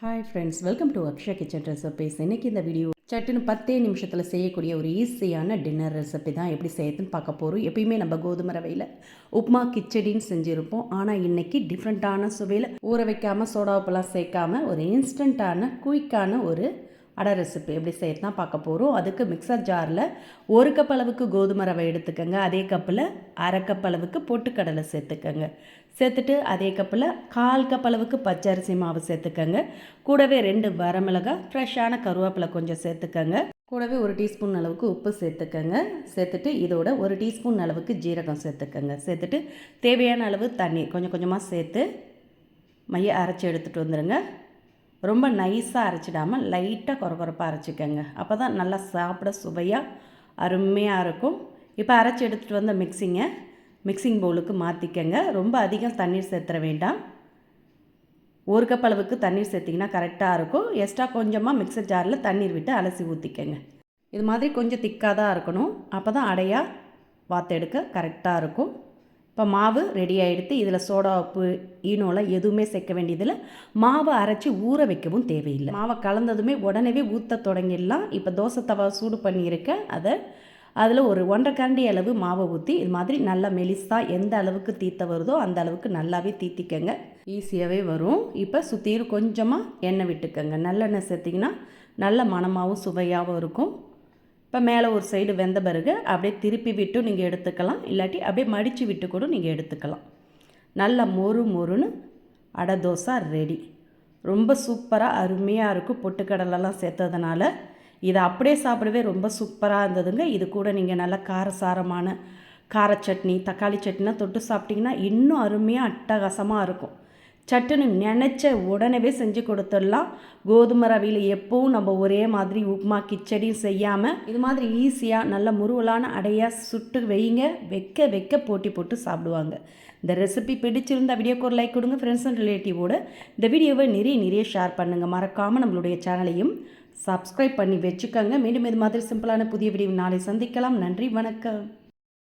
Hi friends welcome to Akshaya kitchen recipes இன்றைக்கி இந்த video சட்டுன்னு பத்தே நிமிஷத்தில் செய்யக்கூடிய ஒரு ஈஸியான டின்னர் ரெசிபி தான் எப்படி செய்யறதுன்னு பார்க்க போகிறோம் எப்பயுமே நம்ம கோதுமை ரவையில் உப்மா கிச்சடின்னு செஞ்சுருப்போம். ஆனால் இன்றைக்கி டிஃப்ரெண்ட்டான சுவையில் ஊற வைக்காமல் சோடா உப்பெல்லாம் சேர்க்காம ஒரு இன்ஸ்டண்ட்டான குயிக்கான ஒரு அடை ரெசிபி எப்படி செய்யறதுனா பார்க்க போகிறோம் அதுக்கு மிக்சர் ஜாரில் ஒரு கப் அளவுக்கு கோதுமை ரவை எடுத்துக்கோங்க. அதே கப்பில் அரை கப் அளவுக்கு பொட்டுக்கடலை சேர்த்துக்கோங்க. சேர்த்துட்டு அதே கப்பில் கால் கப் அளவுக்கு பச்சரிசி மாவு சேர்த்துக்கோங்க. கூடவே ரெண்டு வரமிளகாய் ஃப்ரெஷ்ஷான கருவேப்பிலை கொஞ்சம் சேர்த்துக்கோங்க. கூடவே ஒரு டீஸ்பூன் அளவுக்கு உப்பு சேர்த்துக்கோங்க. சேர்த்துட்டு இதோட ஒரு டீஸ்பூன் அளவுக்கு ஜீரகம் சேர்த்துக்கோங்க. சேர்த்துட்டு தேவையான அளவு தண்ணி கொஞ்சம் கொஞ்சமாக சேர்த்து மைய அரைச்சி எடுத்துகிட்டு வந்துடுங்க ரொம்ப நைஸாக அரைச்சிடாமல் லைட்டாக குறகுறப்பாக அரைச்சிக்கோங்க. அப்போ தான் நல்லா சாப்பிட சுவையாக அருமையாக இருக்கும். இப்போ அரைச்சி எடுத்துகிட்டு வந்த மிக்சிங்கை மிக்சிங் பவுலுக்கு மாற்றிக்கங்க ரொம்ப அதிகம் தண்ணீர் சேர்த்துற வேண்டாம். ஒரு கப் அளவுக்கு தண்ணீர் சேர்த்திங்கன்னா கரெக்டாக இருக்கும். எக்ஸ்ட்ரா கொஞ்சமாக மிக்சர் ஜாரில் தண்ணீர் விட்டு அலசி ஊற்றிக்கங்க இது மாதிரி கொஞ்சம் திக்காக தான் இருக்கணும் அப்போ தான் அடையாக வாத்தெடுக்க கரெக்டாக இருக்கும். இப்போ மாவு ரெடி ஆகிடுத்து இதில் சோடா உப்பு ஈனோலாம் எதுவுமே சேர்க்க வேண்டியதில் மாவை அரைச்சி ஊற வைக்கவும் தேவையில்லை. மாவை கலந்ததுமே உடனே ஊற்ற தொடங்கிடலாம். இப்போ தோசை தவா சூடு பண்ணியிருக்கேன் அதை அதில் ஒரு ஒன்றரை கரண்டி அளவு மாவை ஊற்றி இது மாதிரி நல்லா மெலிசாக எந்த அளவுக்கு தீத்த வருதோ அந்த அளவுக்கு நல்லாவே தீத்திக்கங்க. ஈஸியாகவே வரும். இப்போ சுற்றியும் கொஞ்சமாக எண்ணெய் விட்டுக்கோங்க. நல்லெண்ணெய் சேர்த்திங்கன்னா நல்ல மணமாகவும் சுவையாகவும் இருக்கும். இப்போ மேலே ஒரு சைடு வெந்த பிறகு அப்படியே திருப்பி விட்டு நீங்கள் எடுத்துக்கலாம். இல்லாட்டி அப்படியே மடித்து விட்டு கூட நீங்கள் எடுத்துக்கலாம். நல்லா மொறு மொறுன்னு அடை தோசை ரெடி ரொம்ப சூப்பராக அருமையாக இருக்கும். பொட்டுக்கடலெல்லாம் சேர்த்ததுனால இதை அப்படியே சாப்பிடவே ரொம்ப சூப்பராக இருந்ததுங்க. இது கூட நீங்கள் நல்லா காரசாரமான கார சட்னி தக்காளி சட்னிலாம் தொட்டு சாப்பிட்டிங்கன்னா இன்னும் அருமையாக அட்டகாசமாக இருக்கும். சட்டுன்னு நினச்ச உடனே செஞ்சு கொடுத்துடலாம். கோதுமை ரவியில் எப்போவும் நம்ம ஒரே மாதிரி உப்புமா கிச்சடியும் செய்யாமல் இது மாதிரி ஈஸியாக நல்ல முருவலான அடையாக சுட்டு வைங்க. வைக்க வைக்க போட்டி போட்டு சாப்பிடுவாங்க. இந்த ரெசிபி பிடிச்சிருந்தா வீடியோக்கு ஒரு லைக் கொடுங்க. ஃப்ரெண்ட்ஸ் அண்ட் ரிலேட்டிவோட இந்த வீடியோவை நிறைய நிறைய ஷேர் பண்ணுங்கள் மறக்காமல் நம்மளுடைய சேனலையும் சப்ஸ்கிரைப் பண்ணி வச்சுக்கோங்க. மீண்டும் இது மாதிரி சிம்பிளான புதிய வீடியோ நாளை சந்திக்கலாம். நன்றி வணக்கம்.